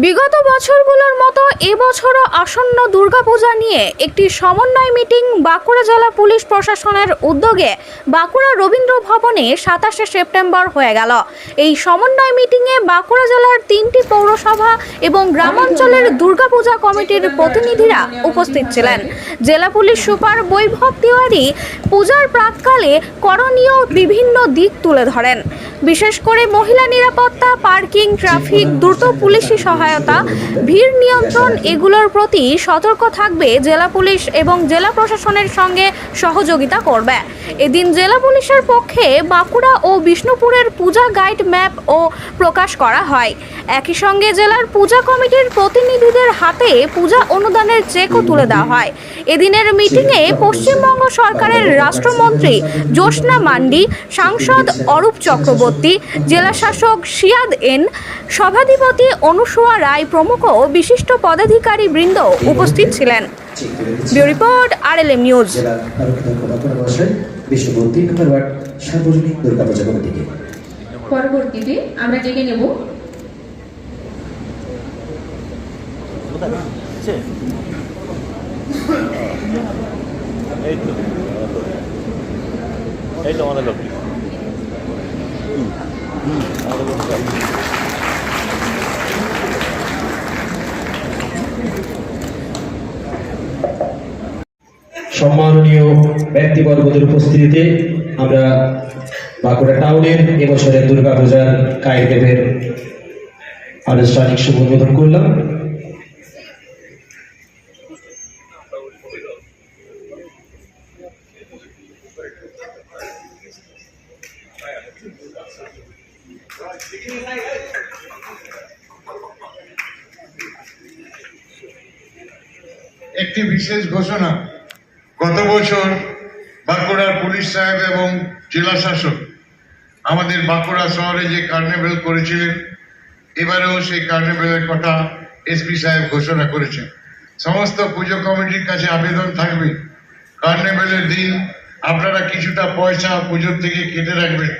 বিগত বছরগুলোর মতো এবছরও আসন্ন দুর্গাপূজা নিয়ে একটি সমন্বয় মিটিং বাঁকুড়া জেলা পুলিশ প্রশাসনের উদ্যোগে বাঁকুড়া রবীন্দ্র ভবনে সাতাশে সেপ্টেম্বর হয়ে গেল। এই সমন্বয় মিটিংয়ে বাঁকুড়া জেলার তিনটি পৌরসভা এবং গ্রামাঞ্চলের দুর্গাপূজা কমিটির প্রতিনিধিরা উপস্থিত ছিলেন। জেলা পুলিশ সুপার বৈভব তিওয়ারি পূজার প্রাককালে করণীয় বিভিন্ন দিক তুলে ধরেন। বিশেষ করে মহিলা নিরাপত্তা পার্কিং ট্রাফিক দ্রুত পুলিশি সহায়তা, ভিড় নিয়ন্ত্রণ এগুলোর প্রতি সতর্ক থাকবে জেলা পুলিশ এবং জেলা প্রশাসনের সঙ্গে সহযোগিতা করবে। এদিন জেলা পুলিশের পক্ষে বাঁকুড়া ও বিষ্ণুপুরের পূজা গাইড ম্যাপ ও প্রকাশ করা হয়। একই সঙ্গে জেলার পূজা কমিটির প্রতিনিধিদের হাতে পূজা অনুদানের চেকও তুলে দেওয়া হয়। এদিনের মিটিংয়ে পশ্চিমবঙ্গ সরকারের রাষ্ট্রমন্ত্রী জ্যোৎস্না মান্ডি, সাংসদ অরূপ চক্রবর্তী, জেলা শাসক সিয়াদ এন, সভাধিপতি অনুসুয়া রায় প্রমুখ বিশিষ্ট পদাধিকারী বৃন্দ উপস্থিত ছিলেন। Bureau report news. ওয়ার্ড সার্বজনীন দুর্গাপূজা কমিটিকে। পরবর্তীতে আমরা ডেকে নেব। এই তো। এই তো আমাদের লোক। আমাদের লোক। সম্মাননীয় ব্যক্তিবর্গদের উপস্থিতিতে আমরা বাঁকুড়া টাউনের এবছরের দুর্গাপূজার কায়দেবের আনুষ্ঠানিক শুভ উদ্বোধন করলাম। একটি বিশেষ ঘোষণা। গত বছর বাঁকুড়ার পুলিশ সাহেব এবং জেলা শাসক আমাদের বাঁকুড়া শহরে যে কার্নিভেল করেছিলেন, এবারেও সেই কার্নিভেলের কথা এসপি সাহেব ঘোষণা করেছেন। সমস্ত পুজো কমিটির কাছে আবেদন থাকবে কার্নিভেলের দিন আপনারা কিছুটা পয়সা পুজোর থেকে কেটে রাখবেন।